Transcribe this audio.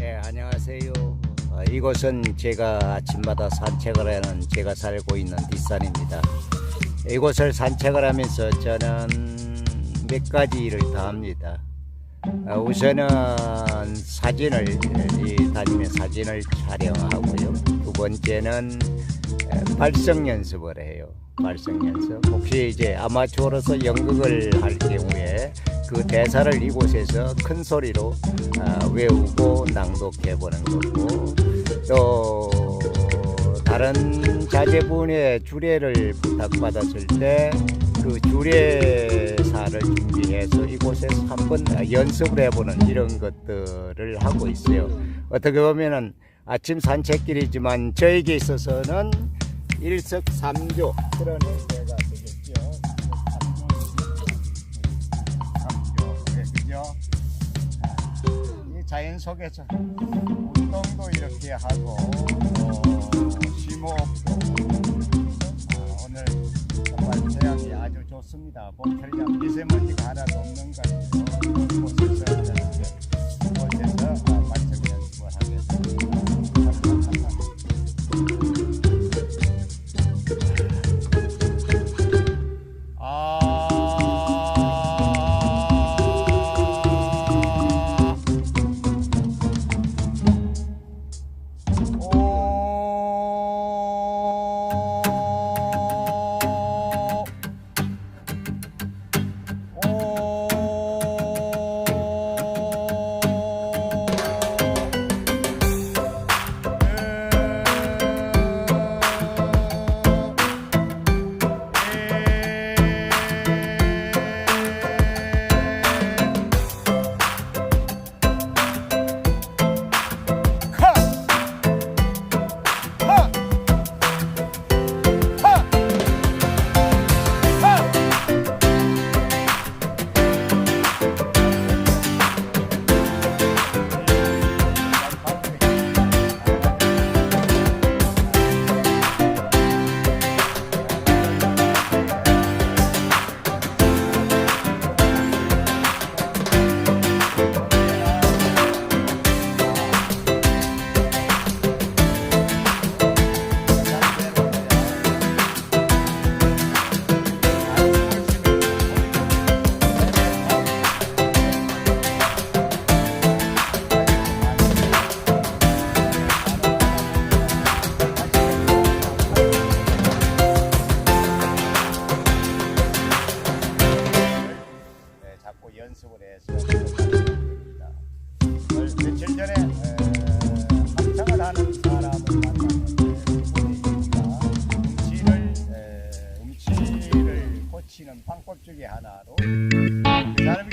네, 안녕하세요. 어, 이곳은 제가 아침마다 산책을 하는 제가 살고 있는 뒷산입니다. 이곳을 산책을 하면서 저는 몇 가지 일을 다 합니다. 어, 우선은 사진을 이 다니면 사진을 촬영하고요. 두 번째는 에, 발성 연습을 해요. 발성 연습. 혹시 이제 아마추어로서 연극을 할 경우에 그 대사를 이곳에서 큰 소리로 아, 외우고 낭독해 보는 거고 또 다른 자제분의 주례를 부탁받았을 때 그 주례사를 준비해서 이곳에서 한번 연습을 해보는 이런 것들을 하고 있어요. 어떻게 보면은 아침 산책길이지만 저에게 있어서는 일석삼조 그런 자연 속에서 운동도 이렇게 하고 또 심호흡도 아, 오늘 정말 태양이 아주 좋습니다. 봄철이랑 미세먼지 네, 자꾸 연습을 해서 됩니다. 며칠 전에 에, 합창을 하는 사람을 만났는데 음치를 에, 음치를 고치는 방법 중에 하나로 그 사람이